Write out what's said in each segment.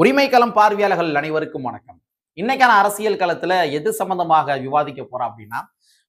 உரிமை களம் பார்வையாளர்கள் அனைவருக்கும் வணக்கம். இன்னைக்கான அரசியல் களத்துல எது சம்பந்தமாக விவாதிக்க போறோம் அப்படின்னா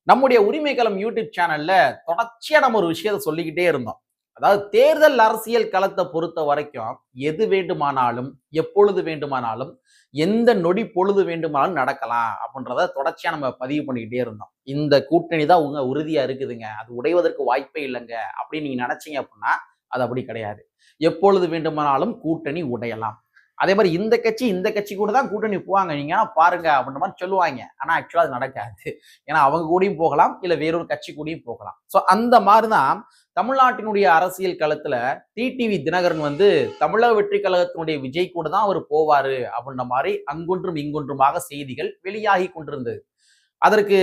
நம்முடைய உரிமை களம் யூடியூப் சேனல்ல தொடர்ச்சியா நம்ம ஒரு விஷயத்த சொல்லிக்கிட்டே இருந்தோம். அதாவது தேர்தல் அரசியல் களத்தை பொறுத்த வரைக்கும் எது வேண்டுமானாலும் எப்பொழுது வேண்டுமானாலும் எந்த நொடி பொழுது வேண்டுமானாலும் நடக்கலாம் அப்படின்றத தொடர்ச்சியா நம்ம பதிவு பண்ணிக்கிட்டே இருந்தோம். இந்த கூட்டணி தான் உங்க உறுதியா இருக்குதுங்க. அது உடைவதற்கு வாய்ப்பே இல்லைங்க அப்படின்னு நீங்க நினைச்சீங்க அப்படின்னா அது அப்படி கிடையாது. எப்பொழுது வேண்டுமானாலும் கூட்டணி உடையலாம். அதே மாதிரி இந்த கட்சி இந்த கட்சி கூட தான் கூட்டணி போவாங்க. நீங்க பாருங்க அப்படின்ற மாதிரி சொல்லுவாங்க. ஆனா ஆக்சுவலா அது நடக்காது. ஏன்னா அவங்க கூடயும் போகலாம் இல்ல வேறொரு கட்சி கூடயும் போகலாம். ஸோ அந்த மாதிரிதான் தமிழ்நாட்டினுடைய அரசியல் களத்துல டிடிவி தினகரன் வந்து தமிழக வெற்றி கழகத்தினுடைய விஜய் கூட தான் அவர் போவாரு அப்படின்ற மாதிரி அங்கொன்றும் இங்கொன்றுமாக செய்திகள் வெளியாகி கொண்டிருந்தது. அதற்கு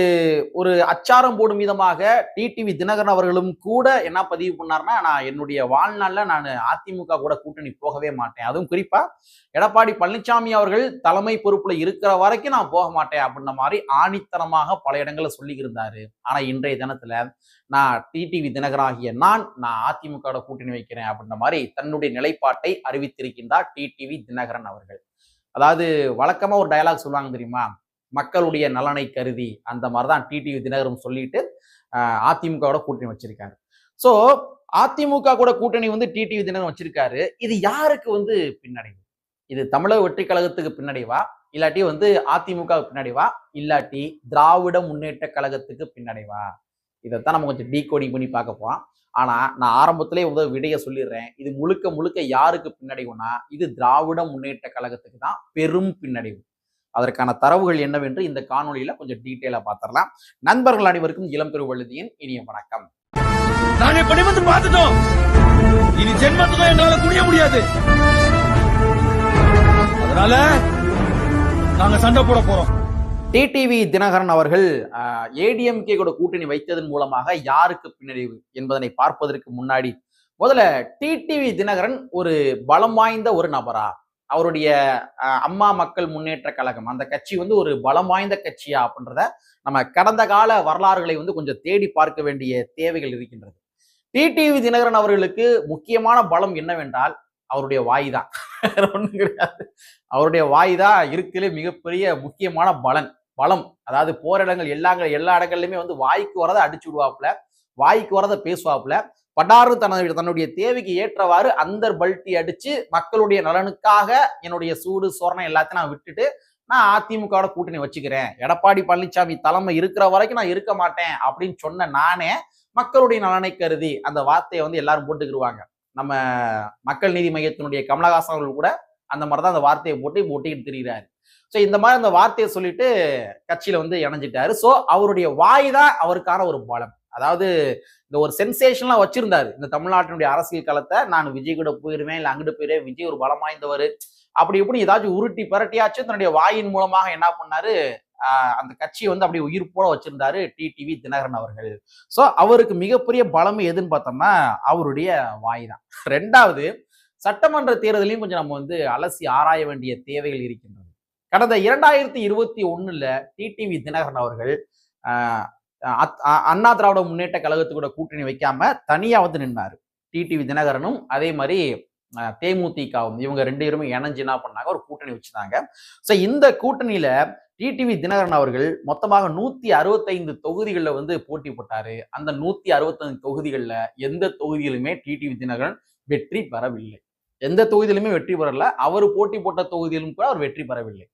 ஒரு அச்சாரம் போடும் விதமாக டிடிவி தினகரன் அவர்களும் கூட என்ன பதிவு பண்ணார்னா நான் என்னுடைய வாழ்நாளில் நான் அதிமுக கூட கூட்டணி போகவே மாட்டேன். அதுவும் குறிப்பா எடப்பாடி பழனிசாமி அவர்கள் தலைமை பொறுப்புல இருக்கிற வரைக்கும் நான் போக மாட்டேன் அப்படின்ற மாதிரி ஆணித்தனமாக பல இடங்களில் சொல்லி இருந்தாரு ஆனா இன்றைய தினத்துல நான் டிடிவி தினகராகிய நான் நான் அதிமுக கூட்டணி வைக்கிறேன் அப்படின்ற மாதிரி தன்னுடைய நிலைப்பாட்டை அறிவித்திருக்கின்றார் டிடிவி தினகரன் அவர்கள். அதாவது வழக்கமா ஒரு டயலாக் சொல்லுவாங்க தெரியுமா? மக்களுடைய நலனை கருதி அந்த மாதிரி தான் டிடிவி தினகரும் சொல்லிட்டு அதிமுகவோட கூட்டணி வச்சிருக்காரு. ஸோ அதிமுக கூட கூட்டணி வந்து டிடிவி தினகரன் வச்சிருக்காரு. இது யாருக்கு வந்து பின்னடைவு? இது தமிழக வெற்றி கழகத்துக்கு பின்னடைவா? இல்லாட்டி வந்து அதிமுக பின்னடைவா? இல்லாட்டி திராவிட முன்னேற்ற கழகத்துக்கு பின்னடைவா? இதைத்தான் நம்ம கொஞ்சம் டீகோடிங் பண்ணி பார்க்க போறோம். ஆனால் நான் ஆரம்பத்திலே வந்து விடையை சொல்லிடுறேன். இது முழுக்க முழுக்க யாருக்கு பின்னடைவுனா இது திராவிட முன்னேற்ற கழகத்துக்கு தான் பெரும் பின்னடைவு. அதற்கான தரவுகள் என்னவென்று இந்த காணொலியில கொஞ்சம் டீட்டெயிலா பார்த்துடலாம் நண்பர்கள் அனைவருக்கும் இளம் பெருவழுதியின் இனிய வணக்கம். நாங்க வந்து பார்த்துட்டோம். இனி ஜென்மத்துக்கும் எங்களால குனிய முடியாது. அதனால நாங்க சண்டை போட போறோம். டிடிவி தினகரன் அவர்கள் ஏடிஎம்கே கூட கூட்டணி வைத்ததன் மூலமாக யாருக்கு பின்னடைவு என்பதனை பார்ப்பதற்கு முன்னாடி முதல்ல டிடிவி தினகரன் ஒரு பலம் வாய்ந்த ஒரு நபரா? அவருடைய அம்மா மக்கள் முன்னேற்ற கழகம். அந்த கட்சி வந்து ஒரு பலம் வாய்ந்த கட்சியா அப்படின்றத நம்ம கடந்த கால வரலாறுகளை வந்து கொஞ்சம் தேடி பார்க்க வேண்டிய தேவைகள் இருக்கின்றது. டிடிவி தினகரன் அவர்களுக்கு முக்கியமான பலம் என்னவென்றால் அவருடைய வாய் தான் ஒன்றும் கிடையாது. அவருடைய வாய் தான் இருக்கிற மிகப்பெரிய முக்கியமான பலன். பலம். அதாவது போரிடங்கள் எல்லா எல்லா இடங்கள்லையுமே வந்து வாய்க்கு வரதை அடிச்சு விடுவாப்புல. வாய்க்கு வரதை பேசுவாப்புல. படாரு தனது தன்னுடைய தேவைக்கு ஏற்றவாறு அந்த பல்ட்டி அடிச்சு மக்களுடைய நலனுக்காக என்னுடைய சூடு சோரணம் எல்லாத்தையும் நான் விட்டுட்டு நான் அதிமுகவோட கூட்டணி வச்சுக்கிறேன். எடப்பாடி பழனிசாமி தலைமை இருக்கிற வரைக்கும் நான் இருக்க மாட்டேன் அப்படின்னு சொன்ன நானே மக்களுடைய நலனை கருதி அந்த வார்த்தையை வந்து எல்லாரும் போட்டுக்கிடுவாங்க நம்ம மக்கள் நீதி மையத்தினுடைய கமலஹாசன் அவர்கள் கூட அந்த மாதிரி தான் அந்த வார்த்தையை போட்டு போட்டிக்கிட்டு ஒட்டிக்கிட்டு திரிகிறாரு. ஸோ இந்த மாதிரி அந்த வார்த்தையை சொல்லிட்டு கட்சியில வந்து இணைஞ்சிட்டாரு. ஸோ அவருடைய வாய் தான் அவருக்கான ஒரு பலம். அதாவது இந்த ஒரு சென்சேஷன்லாம் வச்சிருந்தாரு. இந்த தமிழ்நாட்டினுடைய அரசியல் களத்தை நான் விஜய் கூட போயிருவேன் இல்லை அங்கிட்டு போயிருவேன் விஜய் ஒரு பலம் வாய்ந்தவர். அப்படி இப்படி ஏதாச்சும் உருட்டி பரட்டியாச்சும் தன்னுடைய வாயின் மூலமாக என்ன பண்ணாரு? அந்த கட்சியை வந்து அப்படியே உயிர் போல வச்சிருந்தாரு டிடிவி தினகரன் அவர்கள். ஸோ அவருக்கு மிகப்பெரிய பலம் எதுன்னு பார்த்தோம்னா அவருடைய வாய் தான் ரெண்டாவது சட்டமன்ற தேர்தலையும் கொஞ்சம் நம்ம வந்து அலசி ஆராய வேண்டிய தேவைகள் இருக்கின்றது. கடந்த இரண்டாயிரத்தி இருபத்தி ஒண்ணுல டிடிவி தினகரன் அவர்கள் அண்ணா திராவிட முன்னேற்ற கழகத்துக்கூட கூட்டணி வைக்காம தனியா வந்து நின்னாரு. டிடிவி தினகரனும் அதே மாதிரி தேமுதிகவும் இவங்க ரெண்டு பேருமே இணைஞ்சு என்ன பண்ணாங்க? ஒரு கூட்டணி வச்சுட்டாங்க. ஸோ இந்த கூட்டணியில டிடிவி தினகரன் அவர்கள் மொத்தமாக நூத்தி அறுபத்தைந்து தொகுதிகளில் வந்து போட்டி போட்டாரு. அந்த நூத்தி அறுபத்தைந்து தொகுதிகளில் எந்த தொகுதியிலுமே டிடிவி தினகரன் வெற்றி பெறவில்லை. எந்த தொகுதியிலுமே வெற்றி பெறல. அவர் போட்டி போட்ட தொகுதியிலும் கூட அவர் வெற்றி பெறவில்லை.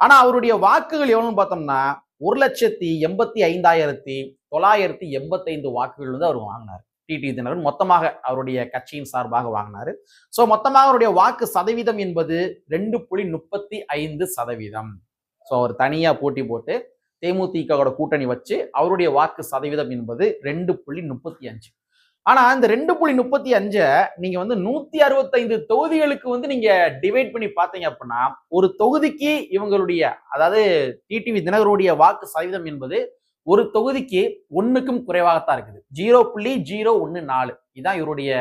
ஆனா அவருடைய வாக்குகள் எவ்வளவுன்னு பார்த்தோம்னா ஒரு லட்சத்தி எண்பத்தி ஐந்தாயிரத்தி தொள்ளாயிரத்தி எண்பத்தைந்து வாக்குகள் வந்து அவர் வாங்கினார். டிடி தினகரன் மொத்தமாக அவருடைய கட்சியின் சார்பாக வாங்கினார். ஸோ மொத்தமாக அவருடைய வாக்கு சதவீதம் என்பது ரெண்டு புள்ளி முப்பத்தி ஐந்து சதவீதம். ஸோ அவர் தனியாக போட்டி போட்டு தேமுதிகவோட கூட்டணி வச்சு அவருடைய வாக்கு சதவீதம் என்பது ரெண்டு புள்ளி முப்பத்தி அஞ்சு. ஆனா இந்த ரெண்டு புள்ளி முப்பத்தி அஞ்சை நீங்க வந்து நூத்தி அறுபத்தைந்து தொகுதிகளுக்கு வந்து நீங்க டிவைட் பண்ணி பார்த்தீங்க அப்படின்னா ஒரு தொகுதிக்கு இவங்களுடைய அதாவது டிடிவி தினகருடைய வாக்கு சதவீதம் என்பது ஒரு தொகுதிக்கு ஒண்ணுக்கும் குறைவாகத்தான் இருக்குது. ஜீரோ புள்ளி ஜீரோ ஒன்று நாலு. இதுதான் இவருடைய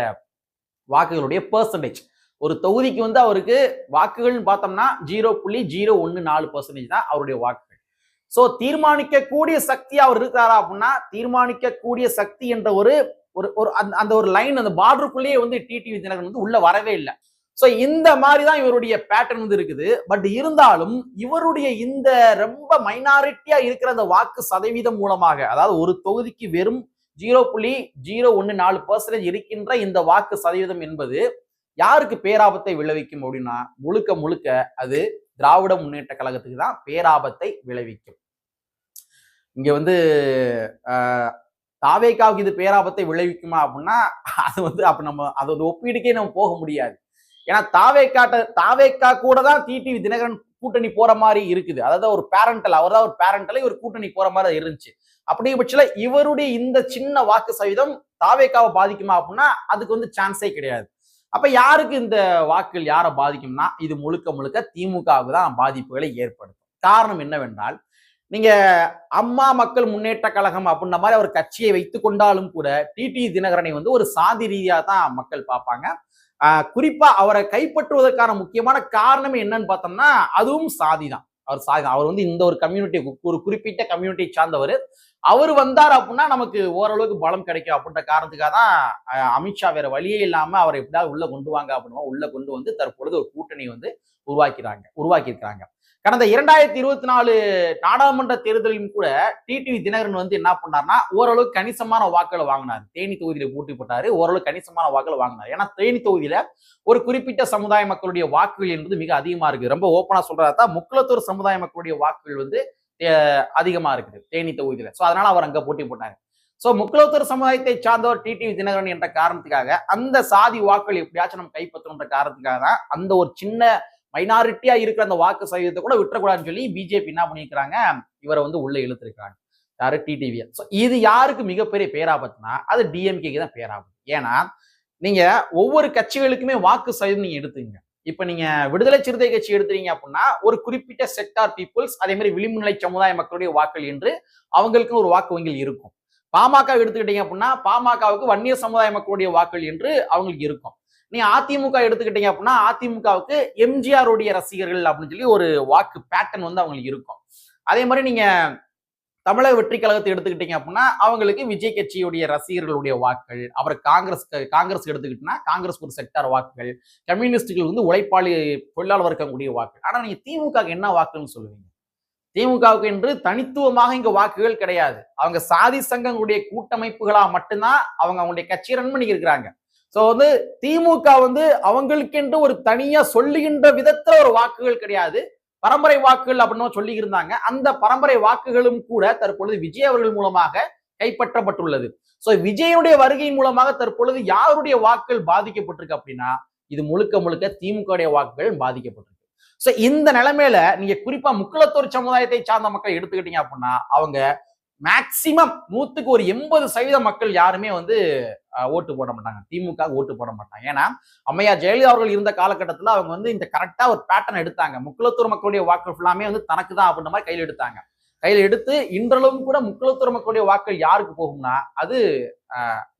வாக்குகளுடைய பர்சன்டேஜ் ஒரு தொகுதிக்கு வந்து அவருக்கு வாக்குகள்னு பார்த்தோம்னா ஜீரோ புள்ளி ஜீரோ ஒன்று நாலு பர்சன்டேஜ் தான் அவருடைய வாக்குகள். ஸோ தீர்மானிக்கக்கூடிய சக்தி அவர் இருக்கிறாரா அப்படின்னா தீர்மானிக்கக்கூடிய சக்தி என்ற ஒரு ஒரு ஒரு அந்த அந்த ஒரு லைன் அந்த பார்டருக்குள்ளேயே வந்து டிடிவி தினகரன் வந்து உள்ள வரவே இல்லை. ஸோ இந்த மாதிரி தான் இவருடைய பேட்டர்ன் வந்து இருக்குது. பட் இருந்தாலும் இவருடைய இந்த ரொம்ப மைனாரிட்டியா இருக்கிற அந்த வாக்கு சதவீதம் மூலமாக அதாவது ஒரு தொகுதிக்கு வெறும் ஜீரோ புள்ளி ஜீரோ ஒன்று நாலு பர்சன்டேஜ் இருக்கின்ற இந்த வாக்கு சதவீதம் என்பது யாருக்கு பேராபத்தை விளைவிக்கும் அப்படின்னா முழுக்க முழுக்க அது திராவிட முன்னேற்ற கழகத்துக்கு தான் பேராபத்தை விளைவிக்கும். இங்க வந்து தாவேக்காவுக்கு இது பேராபத்தை விளைவிக்குமா அப்படின்னா அது வந்து அப்ப நம்ம அதோட ஒப்பீடுக்கே நம்ம போக முடியாது. ஏன்னா தாவேக்காட்ட தாவேக்கா கூட தான் டிடிவி தினகரன் கூட்டணி போற மாதிரி இருக்குது. அதாவது ஒரு பேரண்டல் அவர் தான் ஒரு பேரண்டல் இவர் கூட்டணி போற மாதிரி இருந்துச்சு. அப்படி பட்சத்துல இவருடைய இந்த சின்ன வாக்கு சதவீதம் தாவேக்காவை பாதிக்குமா அப்படின்னா அதுக்கு வந்து சான்ஸே கிடையாது. அப்ப யாருக்கு இந்த வாக்குகள் யாரை பாதிக்கும்னா இது முழுக்க முழுக்க திமுகவுக்கு தான் பாதிப்புகளை ஏற்படுத்தும். காரணம் என்னவென்றால் நீங்க அம்மா மக்கள் முன்னேற்ற கழகம் அப்படின்ற மாதிரி அவர் கட்சியை வைத்து கொண்டாலும் கூட டிடி தினகரனை வந்து ஒரு சாதி ரீதியாக தான் மக்கள் பார்ப்பாங்க. குறிப்பாக குறிப்பா அவரை கைப்பற்றுவதற்கான முக்கியமான காரணம் என்னன்னு பார்த்தோம்னா அதுவும் சாதி தான். அவர் சாதி தான். அவர் வந்து இந்த ஒரு கம்யூனிட்டி ஒரு குறிப்பிட்ட கம்யூனிட்டியை சார்ந்தவர். அவர் வந்தார் அப்படின்னா நமக்கு ஓரளவுக்கு பலம் கிடைக்கும் அப்படின்ற காரணத்துக்காக தான் அமித்ஷா வேற வழியே இல்லாம அவரை எப்படியாவது உள்ள கொண்டு வாங்க அப்படின்னா உள்ள கொண்டு வந்து தற்பொழுது ஒரு கூட்டணி வந்து உருவாக்கிறாங்க உருவாக்கியிருக்கிறாங்க. கடந்த இரண்டாயிரத்தி இருபத்தி நாலு நாடாளுமன்ற தேர்தலிலும் கூட டிடிவி தினகரன் வந்து என்ன பண்ணார்னா ஓரளவுக்கு கணிசமான வாக்குகளை வாங்கினார். தேனி தொகுதியில போட்டி போட்டாரு ஓரளவுக்கு கணிசமான வாக்குகளை வாங்கினார். ஏன்னா தேனி தொகுதியில ஒரு குறிப்பிட்ட சமுதாய மக்களுடைய வாக்குகள் என்பது மிக அதிகமா இருக்கு ரொம்ப ஓப்பனா சொல்றதா தான் முக்குளத்தூர் சமுதாய மக்களுடைய வாக்குகள் வந்து அதிகமா இருக்குது தேனி தொகுதியில. சோ அதனால அவர் அங்க போட்டி போட்டாரு. ஸோ முக்குளத்தூர் சமுதாயத்தை சார்ந்தவர் டிடிவி தினகரன் என்ற காரணத்துக்காக அந்த சாதி வாக்குகள் எப்படியாச்சும் நம்ம கைப்பற்றணுன்ற காரணத்துக்காக தான் அந்த ஒரு சின்ன மைனாரிட்டியா இருக்கிற அந்த வாக்கு சதவீதத்தை கூட விட்டுறக்கூடாதுன்னு சொல்லி பிஜேபி என்ன பண்ணியிருக்கிறாங்க இவரை வந்து உள்ள இழுத்துருக்காங்க யாரு? டிடிவி ஸோ இது யாருக்கு மிகப்பெரிய பேராபத்துனா அது டிஎம்கேக்கு தான் பேராபத்து. ஏன்னா நீங்க ஒவ்வொரு கட்சிகளுக்குமே வாக்கு சதவீதம் நீங்க எடுத்துங்க இப்ப நீங்க விடுதலை சிறுத்தை கட்சி எடுத்துறீங்க அப்படின்னா ஒரு குறிப்பிட்ட செக்டார் பீப்புள்ஸ் அதே மாதிரி விளிம்பு நிலை சமுதாய மக்களுடைய வாக்கள் என்று அவங்களுக்கும் ஒரு வாக்கு வங்கி இருக்கும். பாமக எடுத்துக்கிட்டீங்க அப்படின்னா பாமகவுக்கு வன்னிய சமுதாய மக்களுடைய வாக்கள் என்று அவங்களுக்கு இருக்கும். நீ அதிமுக எடுத்துக்கிட்டீங்க அப்படின்னா அதிமுகவுக்கு எம்ஜிஆர் உடைய ரசிகர்கள் அப்படின்னு சொல்லி ஒரு வாக்கு பேட்டர்ன் வந்து அவங்களுக்கு இருக்கும். அதே மாதிரி நீங்க தமிழக வெற்றி கழகத்தை எடுத்துக்கிட்டீங்க அப்படின்னா அவங்களுக்கு விஜய் கட்சியுடைய ரசிகர்களுடைய வாக்குகள் அப்புறம் காங்கிரஸ் காங்கிரஸ் எடுத்துக்கிட்டீங்கன்னா காங்கிரஸ் ஒரு செக்டார் வாக்குகள் கம்யூனிஸ்டுகள் வந்து உழைப்பாளி தொழிலாளர் வர்க்கக்கூடிய வாக்குகள். ஆனா நீங்க திமுக என்ன வாக்குன்னு சொல்லுவீங்க? திமுகவுக்கு என்று தனித்துவமாக இங்க வாக்குகள் கிடையாது. அவங்க சாதி சங்கங்களுடைய கூட்டமைப்புகளா மட்டும்தான் அவங்க அவங்களுடைய கட்சியை ரன் பண்ணி ஸோ வந்து திமுக வந்து அவங்களுக்கென்று ஒரு தனியா சொல்லுகின்ற விதத்துல ஒரு வாக்குகள் கிடையாது. பரம்பரை வாக்குகள் அப்படின்னு சொல்லி இருந்தாங்க அந்த பரம்பரை வாக்குகளும் கூட தற்பொழுது விஜய் அவர்கள் மூலமாக கைப்பற்றப்பட்டுள்ளது. ஸோ விஜயனுடைய வருகையின் மூலமாக தற்பொழுது யாருடைய வாக்குகள் பாதிக்கப்பட்டிருக்கு அப்படின்னா இது முழுக்க முழுக்க திமுக வாக்குகள் பாதிக்கப்பட்டிருக்கு. சோ இந்த நிலைமையில நீங்க குறிப்பா முக்குளத்தூர் சமுதாயத்தை சார்ந்த மக்கள் எடுத்துக்கிட்டீங்க அப்படின்னா அவங்க மேக்சிமம் நூத்துக்கு ஒரு எண்பது சதவீத மக்கள் யாருமே வந்து ஓட்டு போட மாட்டாங்க. திமுக ஓட்டு போட மாட்டாங்க. ஏன்னா அம்மையா ஜெயலலிதா அவர்கள் இருந்த காலகட்டத்தில் அவங்க வந்து இந்த கரெக்டா ஒரு பேட்டர்ன் எடுத்தாங்க. முக்குளத்தூர் மக்களுடைய வாக்கு ஃபுல்லாமே வந்து தனக்கு தான் அப்படின்ற மாதிரி கையில் எடுத்தாங்க. கையில் எடுத்து இன்றளவும் கூட முக்குளத்தூர் மக்களுடைய வாக்குகள் யாருக்கு போகும்னா அது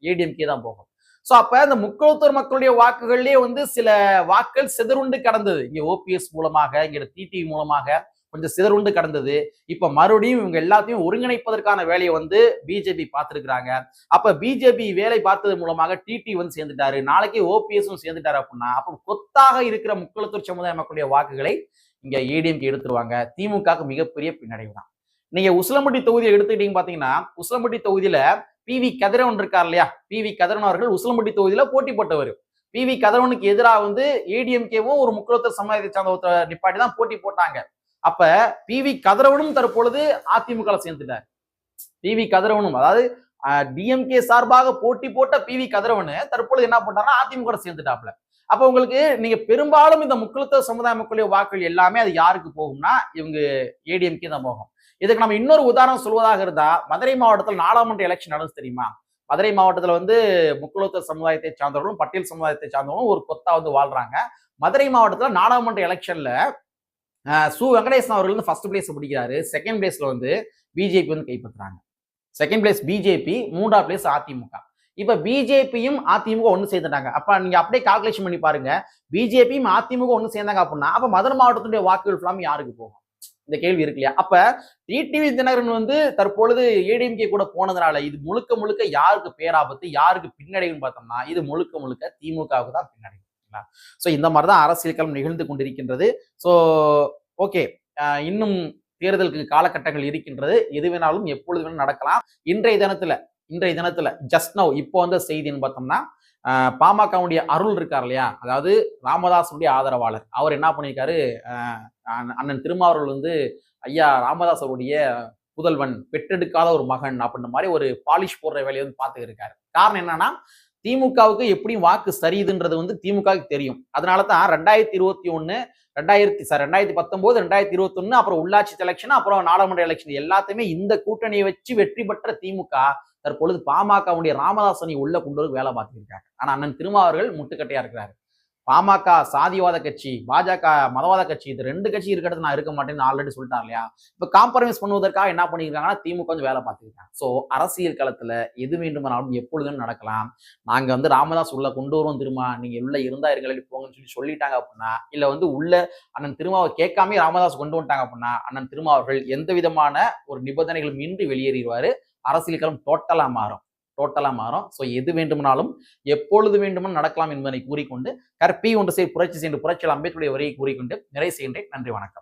ஏடிஎம்கே தான் போகும். ஸோ அப்போ இந்த முக்குளத்தூர் மக்களுடைய வாக்குகள்லேயே வந்து சில வாக்குகள் சிதறுண்டு கடந்தது. இங்கே ஓபிஎஸ் மூலமாக இங்கே டிடிவி மூலமாக கொஞ்சம் சிதறுண்டு கடந்தது. இப்ப மறுபடியும் இவங்க எல்லாத்தையும் ஒருங்கிணைப்பதற்கான வேலையை வந்து பிஜேபி பார்த்திருக்கிறாங்க. அப்ப பிஜேபி வேலை பார்த்தது மூலமாக டிடி வந்து சேர்ந்துட்டாரு. நாளைக்கு ஓபிஎஸும் சேர்ந்துட்டாரு அப்படின்னா அப்ப கொத்தாக இருக்கிற முக்களத்தூர் சமுதாய மக்களுடைய வாக்குகளை இங்க ஏடிஎம்கே எடுத்துருவாங்க. திமுகவுக்கு மிகப்பெரிய பின்னடைவு தான். நீங்க உசிலம்பட்டி தொகுதியை எடுத்துக்கிட்டீங்க பாத்தீங்கன்னா உசிலம்பட்டி தொகுதியில பி வி கதிரவன் இருக்கார் இல்லையா? பி வி கதிரவன் அவர்கள் உசிலம்பட்டி தொகுதியில போட்டி போட்டவர். பி வி கதிரவனுக்கு எதிராக வந்து ஏடிஎம்கேவும் ஒரு முக்கியத்துவ சமுதாயத்தை சார்ந்த ஒருத்தர் நிப்பாட்டி தான் போட்டி போட்டாங்க. அப்ப பி வி கதிரவனும் தற்பொழுது அதிமுக சேர்ந்துட்டார். பி வி கதிரவனும் அதாவது டிஎம்கே சார்பாக போட்டி போட்ட பி வி கதிரவனு தற்பொழுது என்ன பண்றாருன்னா அதிமுக சேர்ந்துட்டாப்ல அப்ப உங்களுக்கு நீங்க பெரும்பாலும் இந்த முக்கியத்துவ சமுதாய மக்களுடைய வாக்குகள் எல்லாமே அது யாருக்கு போகும்னா இவங்க ஏடிஎம்கே தான் போகும். இதுக்கு நம்ம இன்னொரு உதாரணம் சொல்வதாக இருந்தா மதுரை மாவட்டத்தில் நாடாளுமன்ற எலெக்ஷன் நடந்து தெரியுமா? மதுரை மாவட்டத்தில் வந்து முக்குலத்துவ சமுதாயத்தை சார்ந்தவர்களும் பட்டியல் சமுதாயத்தை சார்ந்தவர்களும் ஒரு கொத்தா வந்து வாழ்றாங்க. மதுரை மாவட்டத்தில் நாடாளுமன்ற எலெக்ஷன்ல சு வெங்கடேசன் அவர்கள் வந்து ஃபர்ஸ்ட் பிளேஸ் பிடிக்கிறாரு. செகண்ட் பிளேஸ்ல வந்து பிஜேபி வந்து கைப்பற்றுறாங்க. செகண்ட் பிளேஸ் பிஜேபி மூன்றாம் பிளேஸ் அதிமுக இப்ப பிஜேபியும் அதிமுக ஒன்று சேர்ந்துட்டாங்க. அப்ப நீங்க அப்படியே கால்குலேஷன் பண்ணி பாருங்க. பிஜேபியும் அதிமுக ஒன்று சேர்ந்தாங்க அப்படின்னா அப்ப மதுரை மாவட்டத்துடைய வாக்குகள் ஃபுல்லாமே யாருக்கு போகும்? இந்த கேள்வி இருக்கு இல்லையா? அப்ப டிடிவி தினகரன் வந்து தற்பொழுது ஏடிஎம்கே கூட போனதுனால இது முழுக்க முழுக்க யாருக்கு பேராபத்து யாருக்கு பின்னடைவுன்னு பார்த்தோம்னா இது முழுக்க முழுக்க திமுகவுக்கு தான் பின்னடைவு. பார்த்தீங்களா ஸோ இந்த மாதிரி தான் அரசியல் களம் நிகழ்ந்து கொண்டிருக்கின்றது. ஸோ ஓகே இன்னும் தேர்தலுக்கு காலகட்டங்கள் இருக்கின்றது. எது வேணாலும் எப்பொழுது வேணாலும் நடக்கலாம். இன்றைய தினத்துல இன்றைய தினத்துல ஜஸ்ட் நவ் இப்போ வந்த செய்தின்னு பார்த்தோம்னா பாமகவுடைய அருள் இருக்கார் இல்லையா? அதாவது ராமதாசனுடைய ஆதரவாளர். அவர் என்ன பண்ணியிருக்காரு? அண்ணன் அண்ணன் திருமாவர்கள் வந்து ஐயா ராமதாஸ் அவருடைய புதல்வன் பெற்றெடுக்காத ஒரு மகன் அப்படின்ற மாதிரி ஒரு பாலிஷ் போடுற வேலையை வந்து பார்த்துக்கிருக்காரு காரணம் என்னன்னா திமுகவுக்கு எப்படியும் வாக்கு சரியுதுன்றது வந்து திமுகவுக்கு தெரியும். அதனால தான் ரெண்டாயிரத்தி இருபத்தி ஒன்று ரெண்டாயிரத்தி சார் ரெண்டாயிரத்தி பத்தொம்போது ரெண்டாயிரத்தி இருபத்தொன்னு அப்புறம் உள்ளாட்சி எலெக்ஷன் அப்புறம் நாடாளுமன்ற எலெக்ஷன் எல்லாத்தையுமே இந்த கூட்டணியை வச்சு வெற்றி பெற்ற திமுக தற்பொழுது பாமகவுடைய ராமதாசனை உள்ள கொண்டு வேலை பார்த்துருக்காங்க ஆனால் அண்ணன் திருமாவர்கள் முட்டுக்கட்டையா இருக்கிறாரு. பாமக சாதிவாத கட்சி பாஜக மதவாத கட்சி இது ரெண்டு கட்சி இருக்கிறது நான் இருக்க மாட்டேன்னு ஆல்ரெடி சொல்லிட்டார் இல்லையா? இப்போ காம்ப்ரமைஸ் பண்ணுவதற்காக என்ன பண்ணியிருக்காங்கன்னா திமுக வந்து வேலை பார்த்துருக்காங்க ஸோ அரசியல் களத்தில் எது வேண்டுமானாலும் எப்பொழுதும் நடக்கலாம். நாங்கள் வந்து ராமதாஸ் உள்ள கொண்டு வருவோம் திருமா நீங்கள் உள்ள இருந்தா இருங்களே போங்கன்னு சொல்லி சொல்லிட்டாங்க அப்படின்னா இல்லை வந்து உள்ள அண்ணன் திருமாவை கேட்காமே ராமதாஸ் கொண்டு வந்துட்டாங்க அப்படின்னா அண்ணன் திருமா அவர்கள் எந்த விதமான ஒரு நிபந்தனைகளும் இன்றி வெளியேறிடுவார். அரசியல் களம் டோட்டலாக மாறும். டோட்டலாக மாறும். ஸோ எது வேண்டுமானாலும் எப்பொழுது வேண்டுமானாலும் நடக்கலாம் என்பதை கூறிக்கொண்டு கற்பி ஒன்று செய் புரட்சி சென்று புரட்சியில் அம்பேத்கருடைய வரியை கூறிக்கொண்டு நிறைவு செய்கின்றேன். நன்றி வணக்கம்.